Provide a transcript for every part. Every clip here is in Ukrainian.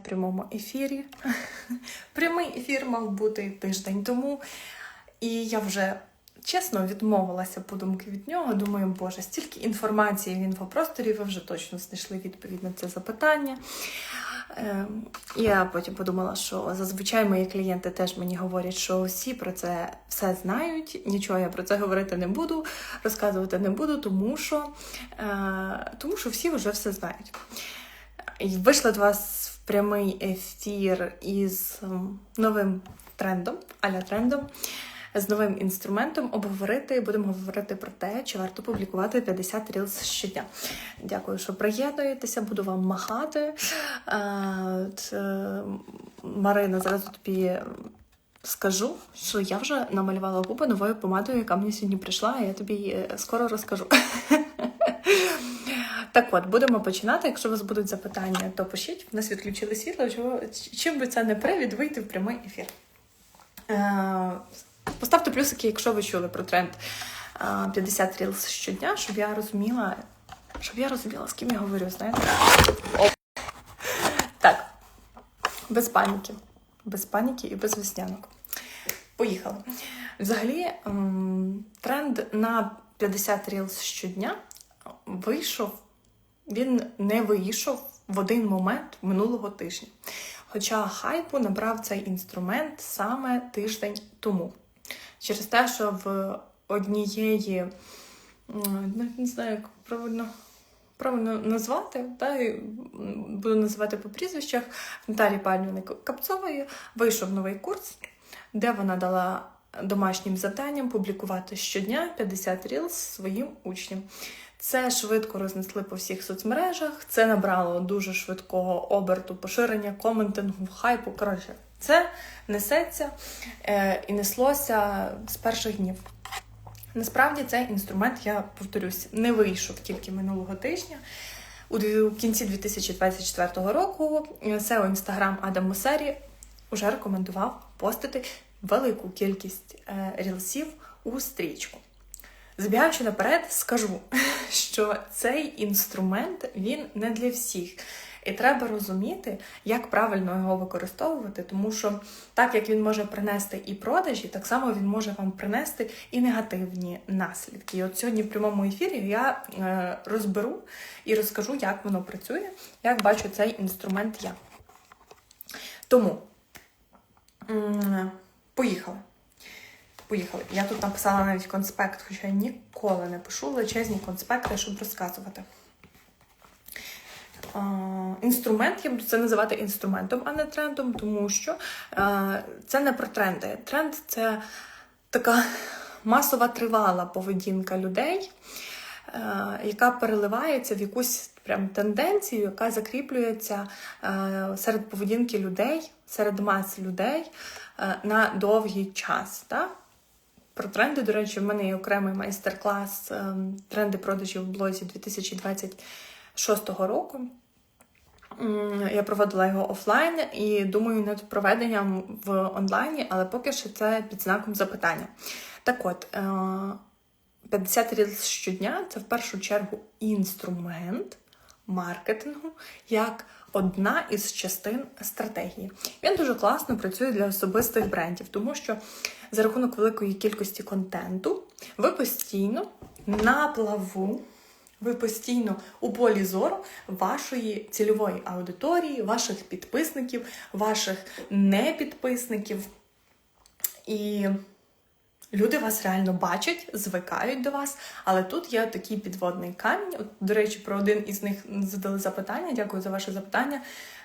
в прямому ефірі. Прямий ефір мав бути тиждень тому, і я вже чесно відмовилася подумки від нього. Думаю, боже, стільки інформації в інфопросторі, ви вже точно знайшли відповідь на це запитання. Ем, Я потім подумала, що зазвичай мої клієнти теж мені говорять, що всі про це все знають. Нічого я про це говорити не буду, розказувати не буду, тому що, е, тому що всі вже все знають. І Вийшла до вас прямий ефір із ем, новим трендом, аля трендом, з новим інструментом обговорити. Будемо говорити про те, чи варто публікувати 50 рілс щодня. Дякую, що приєднуєтеся, буду вам махати. Е, е, Марина, зараз тобі скажу, що я вже намалювала губи новою помадою, яка мені сьогодні прийшла, і я тобі е, скоро розкажу. Так от, будемо починати. Якщо у вас будуть запитання, то пишіть. У нас відключили світло. Чим би це не привід вийти в прямий ефір? Е, Поставте плюсики, якщо ви чули про тренд е, 50 рілс щодня, щоб я розуміла, щоб я розуміла, з ким я говорю, знаєте? Так, без паніки. Без паніки і без веснянок. Поїхали. Взагалі, ем, тренд на 50 рілс щодня вийшов, він не вийшов в один момент минулого тижня. Хоча хайпу набрав цей інструмент саме тиждень тому. Через те, що в однієї, не знаю, як правильно. Правильно назвати, та, буду називати по прізвищах Наталі Пальміни Капцової вийшов новий курс, де вона дала домашнім завданням публікувати щодня 50 рілс своїм учням. Це швидко рознесли по всіх соцмережах, це набрало дуже швидкого оберту поширення, коментингу, хайпу. Коротше, це несеться е, і неслося з перших днів. Насправді цей інструмент, я повторюсь, не вийшов тільки минулого тижня. У кінці 2024 року SEO Instagram Адам Мусері вже рекомендував постити велику кількість е, рілсів у стрічку. Забігаючи наперед, скажу, що цей інструмент він не для всіх. І треба розуміти, як правильно його використовувати, тому що так як він може принести і продажі, так само він може вам принести і негативні наслідки. І от сьогодні в прямому ефірі я е, розберу і розкажу, як воно працює, як бачу цей інструмент я. Тому поїхали. Поїхали. Я тут написала навіть конспект, хоча я ніколи не пишу величезні конспекти, щоб розказувати. Інструмент, я буду це називати інструментом, а не трендом, тому що це не про тренди. Тренд це така масова тривала поведінка людей, яка переливається в якусь прям тенденцію, яка закріплюється серед поведінки людей, серед мас людей на довгий час. Так? Про тренди, до речі, в мене є окремий майстер-клас ем, тренди продажів в блозі 2026 року. Я проводила його офлайн і думаю над проведенням в онлайні, але поки що це під знаком запитання. Так от, е, 50 рілс щодня це в першу чергу інструмент маркетингу як одна із частин стратегії. Він дуже класно працює для особистих брендів, тому що за рахунок великої кількості контенту ви постійно на плаву. Ви постійно у полі зору вашої цільової аудиторії, ваших підписників, ваших непідписників. І люди вас реально бачать, звикають до вас. Але тут є такий підводний камінь. От, до речі, про один із них задали запитання. Дякую за ваше запитання.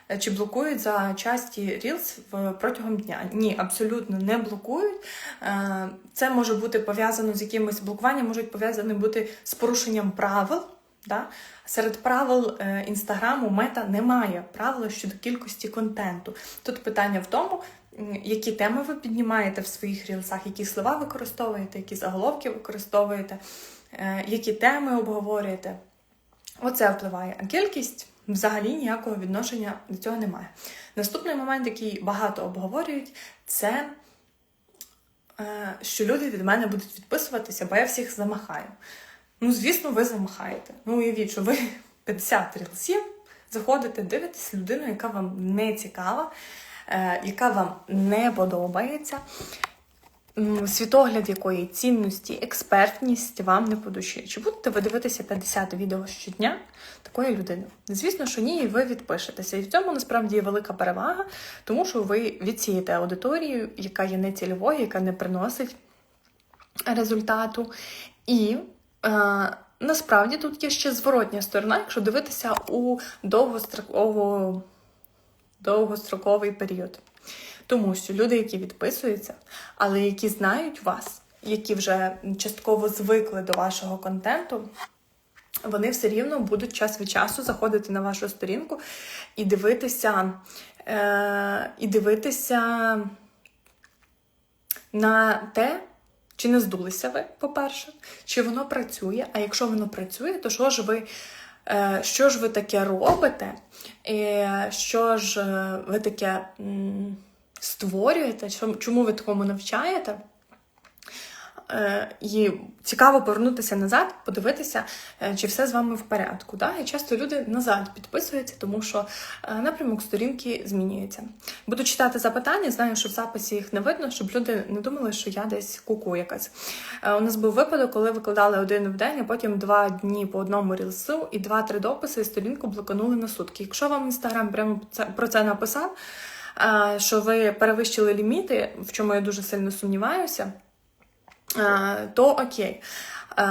Е, Чи блокують за часті в- протягом дня? Ні, абсолютно не блокують. Е, Це може бути пов'язано з якимось блокуванням, можуть пов'язані бути з порушенням правил. Да? Серед правил е, інстаграму мета немає правила щодо кількості контенту. Тут питання в тому, які теми ви піднімаєте в своїх рілсах, які слова використовуєте, які заголовки використовуєте, е, які теми обговорюєте. Оце впливає. А кількість взагалі ніякого відношення до цього немає. Наступний момент, який багато обговорюють, це е, що люди від мене будуть відписуватися, бо я всіх замахаю. Ну, звісно, ви замахаєте. Ну, уявіть, що ви 50 рілсів заходите, дивитесь людину, яка вам не цікава, яка вам не подобається, світогляд якої цінності, експертність вам не по душі. Чи будете ви дивитися 50 відео щодня такої людини? Звісно, що ні, і ви відпишетеся. І в цьому насправді є велика перевага, тому що ви відсієте аудиторію, яка є нецільовою, яка не приносить результату. І е, насправді тут є ще зворотня сторона, якщо дивитися у довгострокову, довгостроковий період. Тому що люди, які відписуються, але які знають вас, які вже частково звикли до вашого контенту, вони все рівно будуть час від часу заходити на вашу сторінку і дивитися, е, і дивитися на те, чи не здулися ви, по-перше, чи воно працює. А якщо воно працює, то що ж ви, що ж ви таке робите? Що ж е, ви таке створюєте? Чому ви такому навчаєте? Е, І цікаво повернутися назад, подивитися, е, чи все з вами в порядку. Да? І часто люди назад підписуються, тому що е, напрямок сторінки змінюється. Буду читати запитання, знаю, що в записі їх не видно, щоб люди не думали, що я десь куку якась. У нас був випадок, коли викладали один в день, а потім два дні по одному рілсу і два-три дописи, і сторінку блоканули на сутки. Якщо вам інстаграм прямо про це написав, що ви перевищили ліміти, в чому я дуже сильно сумніваюся. Е, то окей. Е,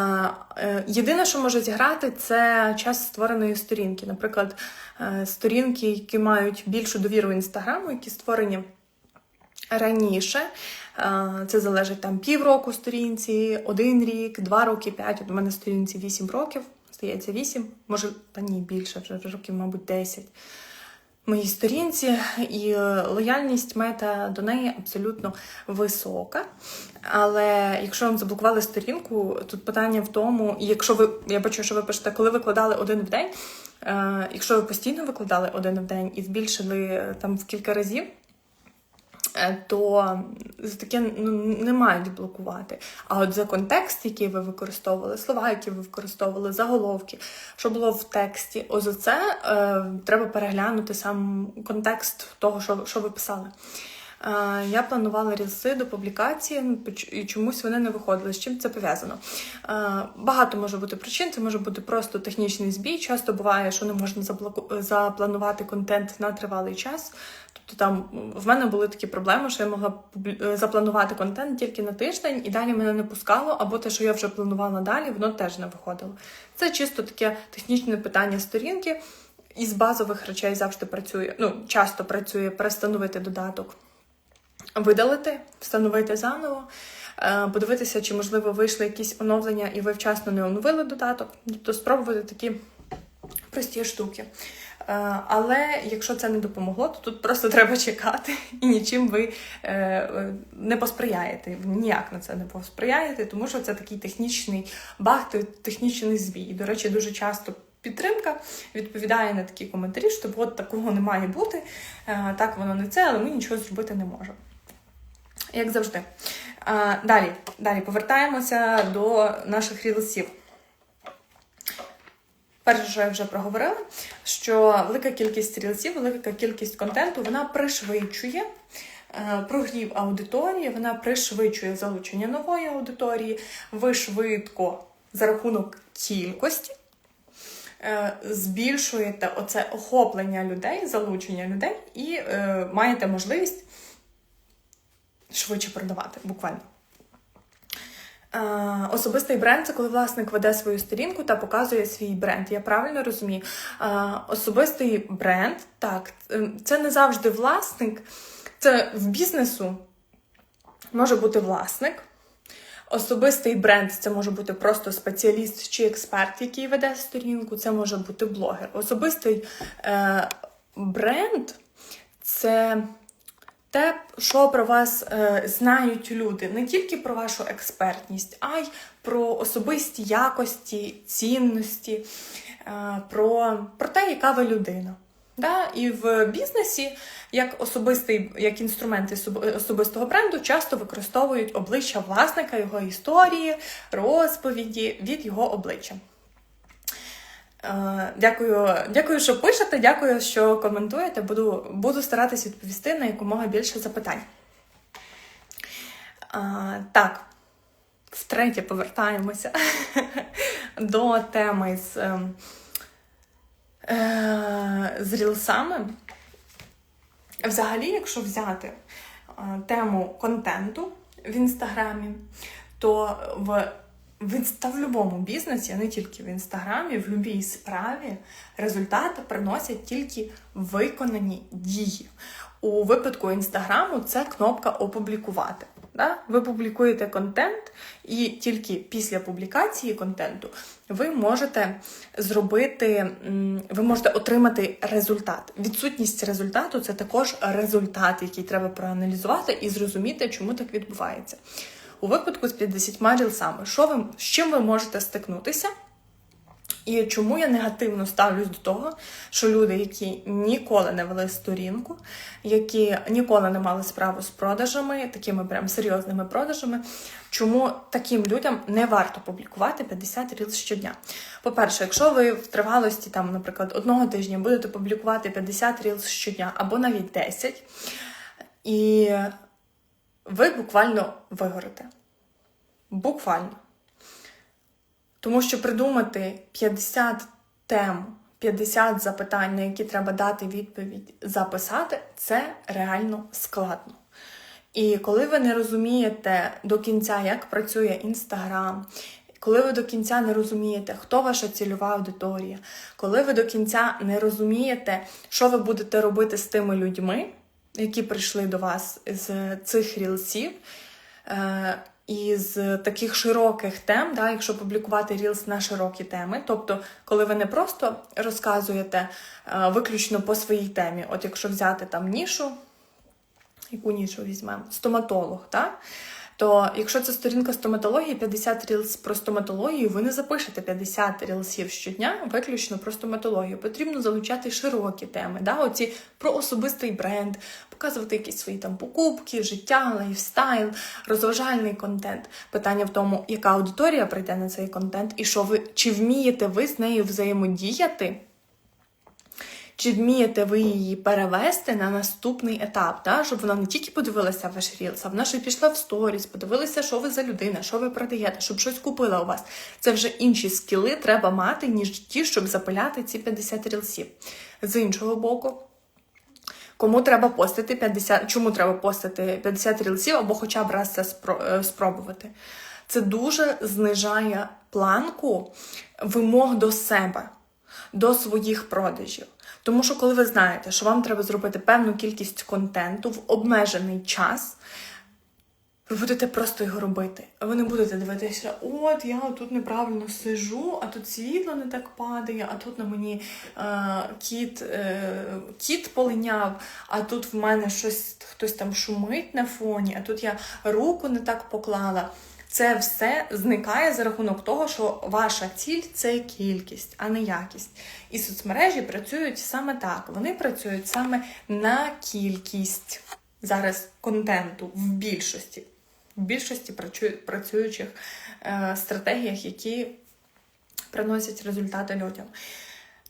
е, Єдине, що може зіграти, це час створеної сторінки. Наприклад, сторінки, які мають більшу довіру інстаграму, які створені раніше. Це залежить там півроку сторінці, один рік, два роки, п'ять. От у мене сторінці 8 років, здається, 8, може, та ні, більше, вже років, мабуть, 10 моїй сторінці, і е, лояльність мета до неї абсолютно висока. Але якщо вам заблокували сторінку, тут питання в тому, якщо ви, я бачу, що ви пишете, коли викладали один в день, е, якщо ви постійно викладали один в день і збільшили е, там в кілька разів, то за таке ну, не мають блокувати. А от за контекст, який ви використовували, слова, які ви використовували, заголовки, що було в тексті, ось за це е, треба переглянути сам контекст того, що, що ви писали. Е, Я планувала рілси до публікації, ну, і чомусь вони не виходили. З чим це пов'язано? Е, Багато може бути причин, це може бути просто технічний збій. Часто буває, що не можна запланувати контент на тривалий час. Тобто там в мене були такі проблеми, що я могла е, запланувати контент тільки на тиждень, і далі мене не пускало, або те, що я вже планувала далі, воно теж не виходило. Це чисто таке технічне питання сторінки. Із базових речей завжди працює, ну, часто працює перестановити додаток, видалити, встановити заново, е, подивитися, чи, можливо, вийшли якісь оновлення, і ви вчасно не оновили додаток. Тобто спробувати такі прості штуки. Е, Але якщо це не допомогло, то тут просто треба чекати, і нічим ви е, е, не посприяєте. Ніяк на це не посприяєте, тому що це такий технічний баг, технічний збій. І, до речі, дуже часто підтримка відповідає на такі коментарі, що от такого не має бути, так воно не це, але ми нічого зробити не можемо. Як завжди. Далі, далі повертаємося до наших рілсів. Перше, що я вже проговорила, що велика кількість рілсів, велика кількість контенту вона пришвидшує е, прогрів аудиторії, вона пришвидшує залучення нової аудиторії. Ви швидко за рахунок кількості е, збільшуєте оце охоплення людей, залучення людей і е, маєте можливість швидше продавати буквально. Е, Особистий бренд це коли власник веде свою сторінку та показує свій бренд. Я правильно розумію? Е, Особистий бренд, так, е, це не завжди власник, це в бізнесу може бути власник. Особистий бренд це може бути просто спеціаліст чи експерт, який веде сторінку, це може бути блогер. Особистий е, бренд це те, що про вас е, знають люди, не тільки про вашу експертність, а й про особисті якості, цінності, е, про, про те, яка ви людина. Да? І в бізнесі як особистий, як інструмент особ- особистого бренду часто використовують обличчя власника, його історії, розповіді від його обличчя. Е, Дякую, дякую, що пишете, дякую, що коментуєте. Буду, буду старатись відповісти на якомога більше запитань. А, так, втретє повертаємося до теми з, е, з рілсами. Взагалі, якщо взяти е, тему контенту в інстаграмі, то в, в, інста, в будь-якому бізнесі, а не тільки в інстаграмі, в будь-якій справі результати приносять тільки виконані дії. У випадку інстаграму це кнопка опублікувати. Да? Ви публікуєте контент, і тільки після публікації контенту ви можете зробити, ви можете отримати результат. Відсутність результату це також результат, який треба проаналізувати і зрозуміти, чому так відбувається. У випадку з 50 рілсами, що ви, з чим ви можете стикнутися? І чому я негативно ставлюсь до того, що люди, які ніколи не вели сторінку, які ніколи не мали справу з продажами, такими прям серйозними продажами, чому таким людям не варто публікувати 50 рілз щодня? По-перше, якщо ви в тривалості, там, наприклад, одного тижня будете публікувати 50 рілз щодня або навіть 10, і ви буквально вигорите. Буквально. Тому що придумати 50 тем, 50 запитань, на які треба дати відповідь, записати, це реально складно. І коли ви не розумієте до кінця, як працює Інстаграм, коли ви до кінця не розумієте, хто ваша цільова аудиторія, коли ви до кінця не розумієте, що ви будете робити з тими людьми, які прийшли до вас з цих рілсів, і із таких широких тем, да, якщо публікувати рілс на широкі теми, тобто, коли ви не просто розказуєте е, виключно по своїй темі, от якщо взяти там нішу, яку нішу візьмемо, стоматолог, так? То якщо це сторінка стоматології, 50 рілс про стоматологію, ви не запишете 50 рілсів щодня виключно про стоматологію. Потрібно залучати широкі теми, да? оці про особистий бренд, показувати якісь свої там покупки, життя, лайфстайл, розважальний контент. Питання в тому, яка аудиторія прийде на цей контент, і що ви чи вмієте ви з нею взаємодіяти. Чи вмієте ви її перевести на наступний етап, да? щоб вона не тільки подивилася ваш рілс, а вона ще пішла в сторіс, подивилася, що ви за людина, що ви продаєте, щоб щось купила у вас. Це вже інші скіли треба мати, ніж ті, щоб запиляти ці 50 рілсів. З іншого боку, кому треба постити 50, чому треба постити 50 рілсів або хоча б раз це спробувати? Це дуже знижає планку вимог до себе, до своїх продажів. Тому що, коли ви знаєте, що вам треба зробити певну кількість контенту в обмежений час, ви будете просто його робити. Ви не будете дивитися, от я тут неправильно сижу, а тут світло не так падає, а тут на мені е, кіт, е, кіт полиняв, а тут в мене щось хтось там шумить на фоні, а тут я руку не так поклала. Це все зникає за рахунок того, що ваша ціль це кількість, а не якість. І соцмережі працюють саме так. Вони працюють саме на кількість зараз контенту в більшості, в більшості працюючих е, стратегіях, які приносять результати людям.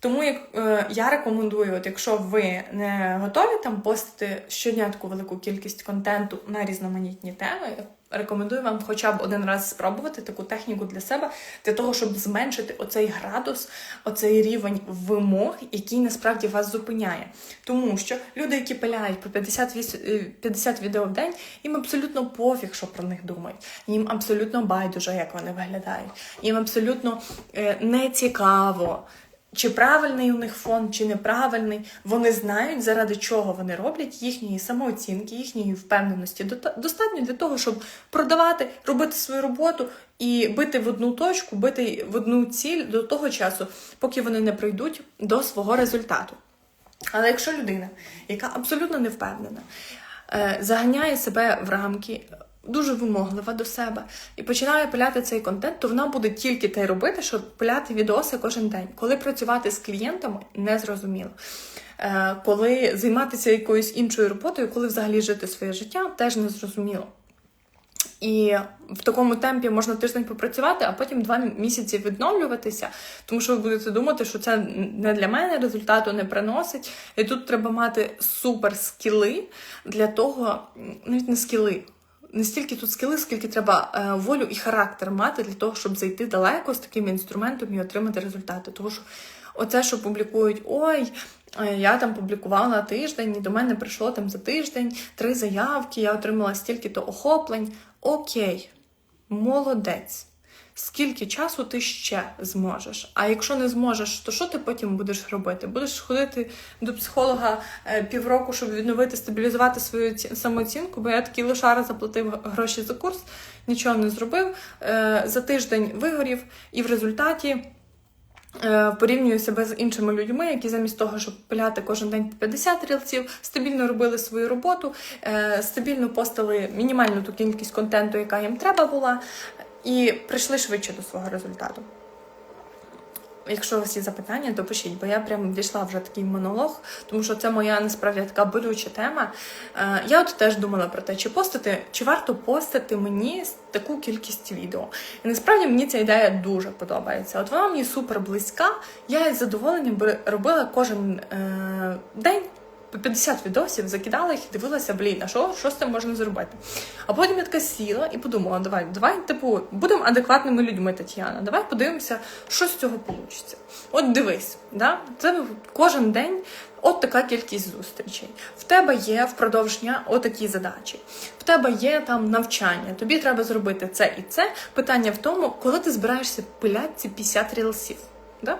Тому як е, я рекомендую, от якщо ви не готові там постити щодня таку велику кількість контенту на різноманітні теми, рекомендую вам хоча б один раз спробувати таку техніку для себе, для того, щоб зменшити оцей градус, оцей рівень вимог, який насправді вас зупиняє. Тому що люди, які пиляють по 50 50 відео в день, їм абсолютно пофіг, що про них думають. Їм абсолютно байдуже, як вони виглядають. Їм абсолютно е, не цікаво. Чи правильний у них фон, чи неправильний, вони знають, заради чого вони роблять їхньої самооцінки, їхньої впевненості. Достатньо для того, щоб продавати, робити свою роботу і бити в одну точку, бити в одну ціль до того часу, поки вони не прийдуть до свого результату. Але якщо людина, яка абсолютно не впевнена, е, заганяє себе в рамки дуже вимоглива до себе і починає пиляти цей контент, то вона буде тільки те робити, щоб пиляти відоси кожен день. Коли працювати з клієнтами, не зрозуміло. Е, коли займатися якоюсь іншою роботою, коли взагалі жити своє життя, теж не зрозуміло. І в такому темпі можна тиждень попрацювати, а потім два місяці відновлюватися, тому що ви будете думати, що це не для мене результату не приносить. І тут треба мати супер скіли для того, навіть не скіли. Не стільки тут скіли, скільки треба е, волю і характер мати для того, щоб зайти далеко з таким інструментом і отримати результати. Тому що оце, що публікують, ой, е, я там публікувала тиждень, і до мене прийшло там за тиждень три заявки, я отримала стільки-то охоплень. Окей, молодець. Скільки часу ти ще зможеш? А якщо не зможеш, то що ти потім будеш робити? Будеш ходити до психолога е, півроку, щоб відновити, стабілізувати свою ці- самооцінку, бо я такий лошара заплатив гроші за курс, нічого не зробив. е, За тиждень вигорів, і в результаті е, порівнюю себе з іншими людьми, які замість того, щоб пиляти кожен день по 50 рілців, стабільно робили свою роботу, стабільно постили мінімальну ту кількість контенту, яка їм треба була, і прийшли швидше до свого результату. Якщо у вас є запитання, то пишіть, бо я прям дійшла вже такий монолог, тому що це моя насправді така болюча тема. Е, я от теж думала про те, чи постити, чи варто постити мені таку кількість відео. І насправді мені ця ідея дуже подобається. От вона мені супер близька. Я із задоволенням би робила кожен е, день. По 50 відосів закидала їх і дивилася, блін, а що, що з цим можна зробити? А потім я така сіла і подумала: давай, давай, типу, будемо адекватними людьми, Тетяна. Давай подивимося, що з цього вийде. От дивись, да? це кожен день от така кількість зустрічей. В тебе є впродовж дня отакі задачі. В тебе є там навчання. Тобі треба зробити це і це. Питання в тому, коли ти збираєшся пиляти ці 50 рілсів. Да?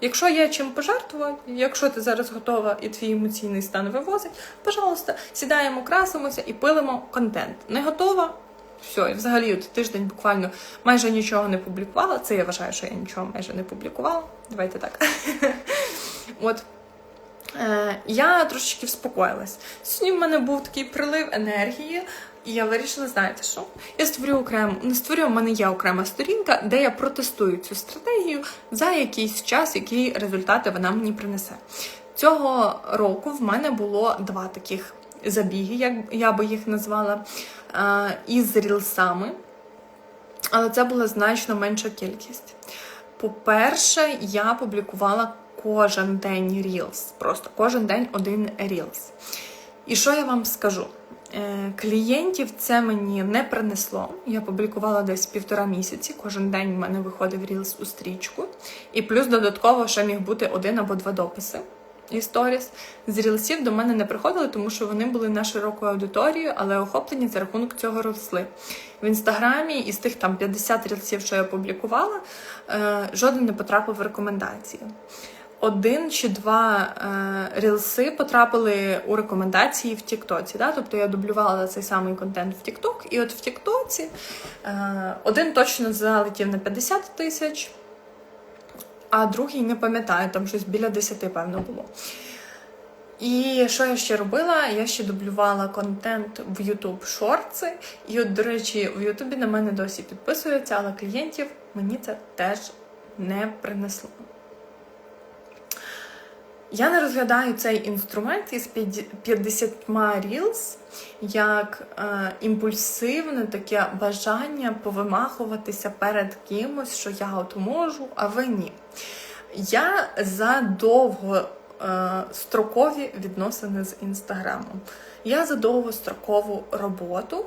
Якщо є чим пожертвувати, якщо ти зараз готова і твій емоційний стан вивозить, пожалуйста, сідаємо, красимося і пилимо контент. Не готова? Все, і взагалі от тиждень буквально майже нічого не публікувала. Це я вважаю, що я нічого майже не публікувала. Давайте так. От. Е, я трошечки вспокоїлась. Сьогодні в мене був такий прилив енергії, і я вирішила, знаєте що? Я створю окремо, не створю, в мене є окрема сторінка, де я протестую цю стратегію за якийсь час, які результати вона мені принесе. Цього року в мене було два таких забіги, як я би їх назвала, е, із рілсами, але це була значно менша кількість. По-перше, я публікувала кожен день Reels. Просто кожен день один Reels. І що я вам скажу? Е, Клієнтів це мені не принесло. Я публікувала десь півтора місяці. Кожен день в мене виходив Reels у стрічку. І плюс додатково ще міг бути один або два дописи. І сторіс з рілсів до мене не приходили, тому що вони були на широку аудиторію, але охоплені за рахунок цього росли. В інстаграмі із тих там 50 рілсів, що я публікувала, е, жоден не потрапив в рекомендації. Один чи два е, рілси потрапили у рекомендації в Тіктоці. Да? Тобто я дублювала цей самий контент в Тікток, і от в Тіктоці е, один точно залетів на 50 тисяч, а другий не пам'ятаю, там щось біля 10, певно, було. І що я ще робила? Я ще дублювала контент в YouTube шорти. І от, до речі, в Ютубі на мене досі підписуються, але клієнтів мені це теж не принесло. Я не розглядаю цей інструмент із 50 Reels як е, імпульсивне таке бажання повимахуватися перед кимось, що я от можу, а ви ні. Я за довгострокові відносини з інстаграмом. Я за довгострокову роботу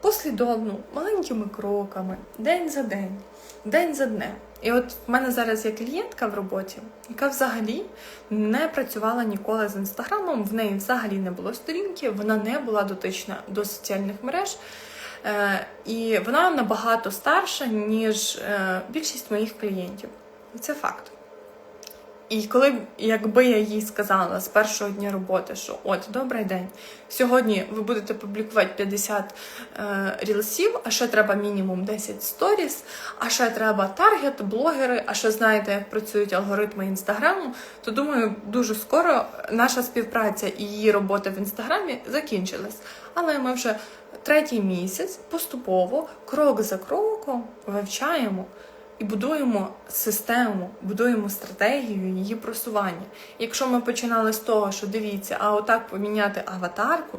послідовну, маленькими кроками, день за день, день за днем. І от в мене зараз є клієнтка в роботі, яка взагалі не працювала ніколи з інстаграмом, в неї взагалі не було сторінки, вона не була дотична до соціальних мереж. Е, і вона набагато старша, ніж е, більшість моїх клієнтів. І це факт. І коли, якби я їй сказала з першого дня роботи, що от добрий день, сьогодні ви будете публікувати 50 е, рілсів, а ще треба мінімум 10 сторіс, а ще треба таргет, блогери, а ще знаєте, як працюють алгоритми інстаграму, то думаю, дуже скоро наша співпраця і її робота в інстаграмі закінчилась. Але ми вже третій місяць поступово, крок за кроком, вивчаємо і будуємо систему, будуємо стратегію її просування. Якщо ми починали з того, що дивіться, а отак поміняти аватарку,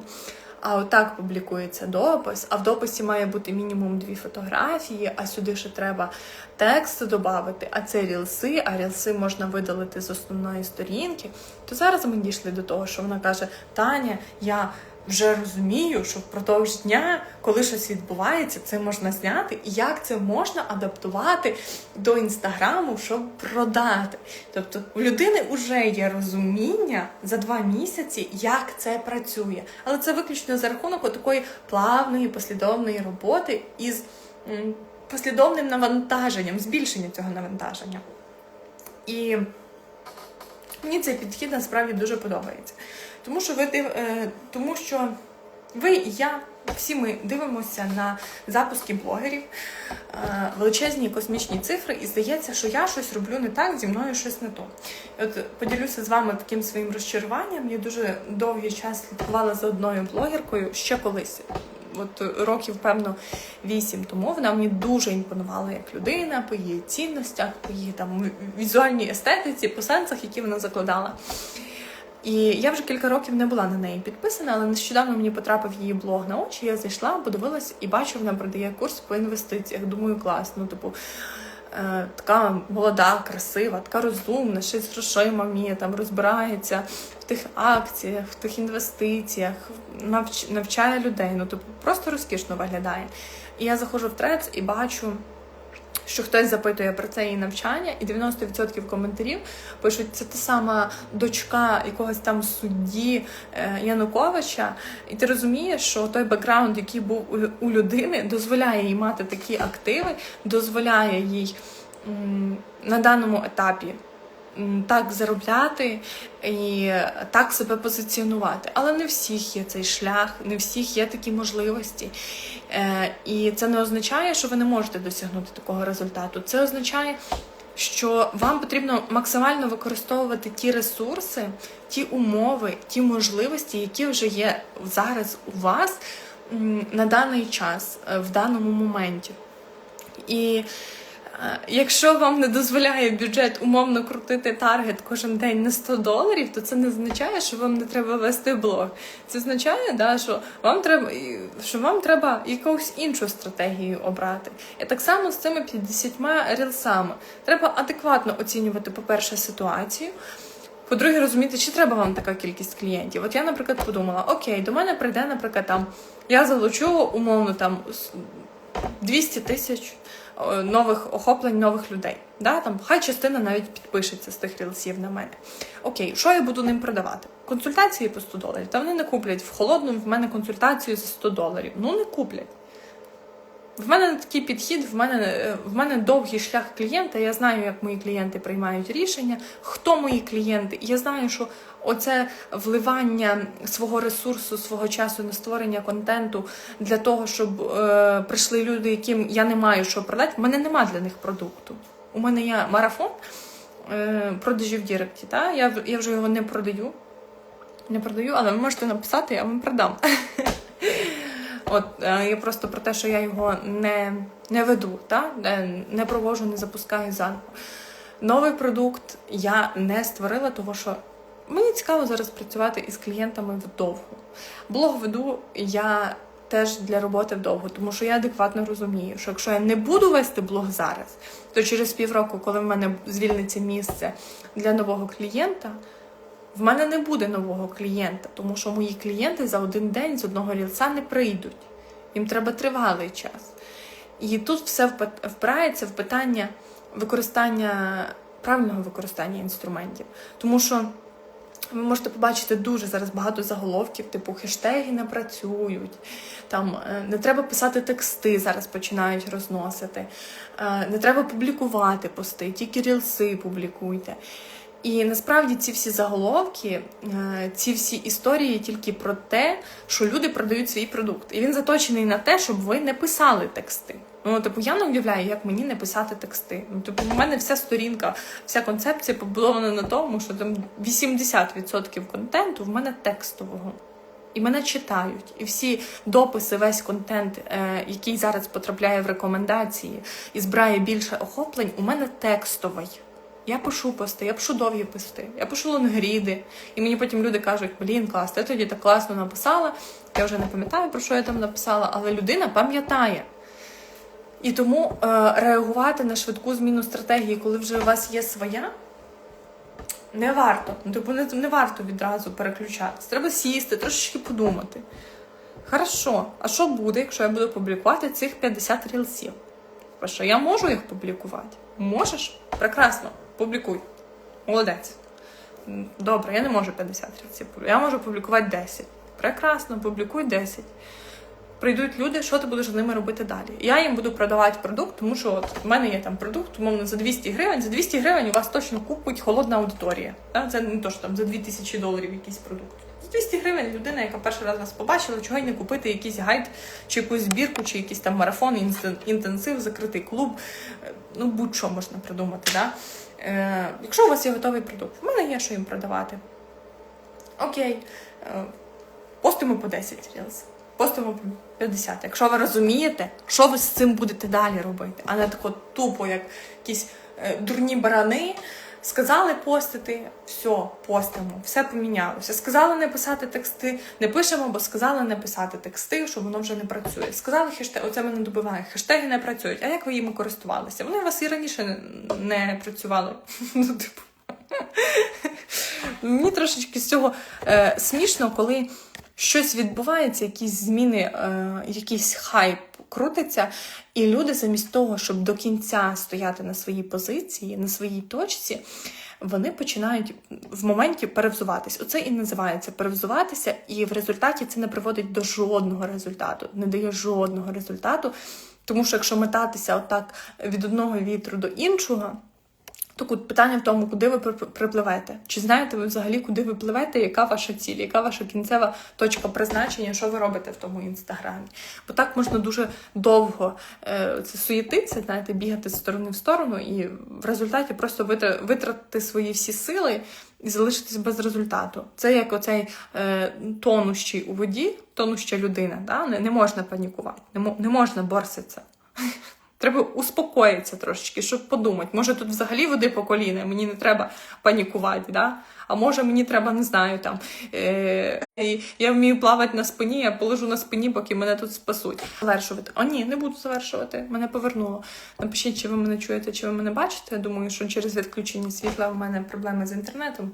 А отак публікується допис, а в дописі має бути мінімум дві фотографії, а сюди ще треба текст додати, а це рілси, а рілси можна видалити з основної сторінки. То зараз ми дійшли до того, що вона каже: Таня, я вже розумію, що впродовж дня, коли щось відбувається, це можна зняти, і як це можна адаптувати до інстаграму, щоб продати. Тобто у людини вже є розуміння за два місяці, як це працює. Але це виключно за рахунок такої плавної, послідовної роботи із послідовним навантаженням, збільшення цього навантаження. І мені цей підхід насправді дуже подобається. Тому що ви див... е, тому що ви і я, всі ми дивимося на запуски блогерів, е, величезні космічні цифри, і здається, що я щось роблю не так, зі мною щось не то. І от поділюся з вами таким своїм розчаруванням. Я дуже довгий час слідкувала за одною блогеркою ще колись. От років, певно, вісім тому вона мені дуже імпонувала як людина по її цінностях, по її там візуальній естетиці, по сенсах, які вона закладала. І я вже кілька років не була на неї підписана, але нещодавно мені потрапив її блог на очі. Я зайшла, подивилась і бачу, вона продає курс по інвестиціях. Думаю, класно. Типу, е, така молода, красива, така розумна, ще з грошима вміє там розбирається в тих акціях, в тих інвестиціях, навч, навчає людей. Ну, типу, просто розкішно виглядає. І я заходжу в трец і бачу що хтось запитує про це її навчання, і 90% коментарів пишуть, це та сама дочка якогось там судді е, Януковича. І ти розумієш, що той бекграунд, який був у- у людини, дозволяє їй мати такі активи, дозволяє їй на даному етапі. Так заробляти і так себе позиціонувати, але не всіх є цей шлях, не всіх є такі можливості. Е, І це не означає, що ви не можете досягнути такого результату. Це означає, що вам потрібно максимально використовувати ті ресурси, ті умови, ті можливості, які вже є зараз у вас на даний час, е, в даному моменті. І Якщо вам не дозволяє бюджет умовно крутити таргет кожен день на 100 доларів, то це не означає, що вам не треба вести блог. Це означає, да, що вам треба що вам треба якусь іншу стратегію обрати. І так само з цими 50 рілсами. Треба адекватно оцінювати, по-перше, ситуацію. По-друге, розуміти, чи треба вам така кількість клієнтів. От я, наприклад, подумала: окей, до мене прийде, наприклад, там я залучу умовно там с- 200 тисяч нових охоплень нових людей. Да? Там, хай частина навіть підпишеться з тих рілсів на мене. Окей, що я буду ним продавати? Консультації по 100 доларів. Та вони не куплять в холодному в мене консультацію за 100 доларів. Ну не куплять. В мене такий підхід, в мене, е, в мене довгий шлях клієнта. Я знаю, як мої клієнти приймають рішення, хто мої клієнти. Я знаю, що оце вливання свого ресурсу, свого часу на створення контенту для того, щоб е, прийшли люди, яким я не маю що продати. В мене нема для них продукту. У мене є марафон е, продажів в Діректі. Та? Я, я вже його не продаю. Не продаю, але ви можете написати, я вам продам. От е, я просто про те, що я його не, не веду, та? Е, не провожу, не запускаю заново. Новий продукт я не створила, тому що мені цікаво зараз працювати із клієнтами вдовго. Блог веду я теж для роботи вдовго, тому що я адекватно розумію, що якщо я не буду вести блог зараз, то через півроку, коли в мене звільниться місце для нового клієнта, в мене не буде нового клієнта, тому що мої клієнти за один день з одного рілса не прийдуть. Їм треба тривалий час. І тут все впирається в питання використання правильного використання інструментів. Тому що ви можете побачити дуже зараз багато заголовків, типу хештеги не працюють, там е, не треба писати тексти, зараз починають розносити, е, не треба публікувати пости, тільки рілси публікуйте. І насправді ці всі заголовки, е, ці всі історії тільки про те, що люди продають свій продукт. І він заточений на те, щоб ви не писали тексти. Ну, типу, я не уявляю, як мені не писати тексти. Ну, типу, у мене вся сторінка, вся концепція побудована на тому, що там 80% контенту в мене текстового. І мене читають. І всі дописи, весь контент, е, який зараз потрапляє в рекомендації і збирає більше охоплень, у мене текстовий. Я пишу пости, я пишу довгі пости, я пишу лонгріди. І мені потім люди кажуть, блін, клас, ти тоді так класно написала. Я вже не пам'ятаю, про що я там написала, але людина пам'ятає. І тому е, реагувати на швидку зміну стратегії, коли вже у вас є своя, не варто. Ну, Типу, не, не варто відразу переключатися. Треба сісти, трошечки подумати. Хорошо, а що буде, якщо я буду публікувати цих 50 рілсів? Що я можу їх публікувати? Можеш? Прекрасно, публікуй. Молодець. Добре, я не можу 50 рілсів. публі- Я можу публікувати 10. Прекрасно, публікуй 10. Прийдуть люди, що ти будеш з ними робити далі? Я їм буду продавати продукт, тому що от в мене є там продукт, умовно, за 200 гривень. За 200 гривень у вас точно купить холодна аудиторія. Це не то, що там за 2000 доларів якийсь продукт. За 200 гривень людина, яка перший раз вас побачила, чого й не купити якийсь гайд, чи якусь збірку, чи якийсь там марафон, інтенсив, закритий клуб. Е, Ну, будь-що можна придумати. Да? Е, якщо у вас є готовий продукт, в мене є що їм продавати. Окей, е, постимо по 10 рілз, постимо по 50. Якщо ви розумієте, що ви з цим будете далі робити, а не тако тупо, як якісь е, дурні барани. Сказали постити, все, постимо, все помінялося. Сказали не писати тексти, не пишемо, бо сказали не писати тексти, що воно вже не працює. Сказали хештеги, оце мене добиває. Хештеги не працюють. А як ви їми користувалися? Вони у вас і раніше не, не працювали. Ну, типу. Мені трошечки з цього е, смішно, коли щось відбувається, якісь зміни, е, якийсь хайп крутиться, і люди замість того, щоб до кінця стояти на своїй позиції, на своїй точці, вони починають в моменті перевзуватись. Оце і називається перевзуватися, і в результаті це не приводить до жодного результату, не дає жодного результату. Тому що якщо метатися отак від одного вітру до іншого, то тут питання в тому, куди ви припливете. Чи знаєте ви взагалі, куди ви пливете, яка ваша ціль, яка ваша кінцева точка призначення, що ви робите в тому інстаграмі? Бо так можна дуже довго е, це суєтитися, знаєте, бігати з сторони в сторону, і в результаті просто витра- витратити свої всі сили і залишитись без результату. Це як оцей е, тонущий у воді, тонуща людина. Да? Не, не можна панікувати, не, не можна борситися. Треба успокоїтися трошечки, щоб подумати. Може тут взагалі води по коліна, мені не треба панікувати, да? а може мені треба, не знаю, там е- я вмію плавати на спині, я положу на спині, поки мене тут спасуть. Завершувати. О, ні, не буду завершувати. Мене повернуло. Напишіть, чи ви мене чуєте, чи ви мене бачите. Я думаю, що через відключення світла в мене проблеми з інтернетом.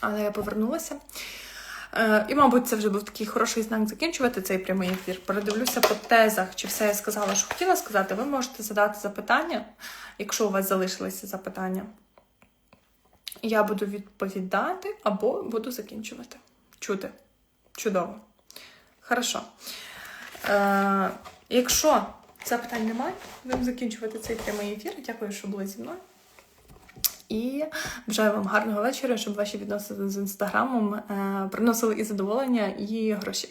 Але я повернулася. Е, І, мабуть, це вже був такий хороший знак закінчувати цей прямий ефір. Передивлюся по тезах, чи все я сказала, що хотіла сказати. Ви можете задати запитання, якщо у вас залишилися запитання. Я буду відповідати або буду закінчувати. Чути. Чудово. Хорошо. Е, якщо запитань немає, будемо закінчувати цей прямий ефір. Дякую, що були зі мною. І бажаю вам гарного вечора, щоб ваші відносини з інстаграмом е, приносили і задоволення, і гроші.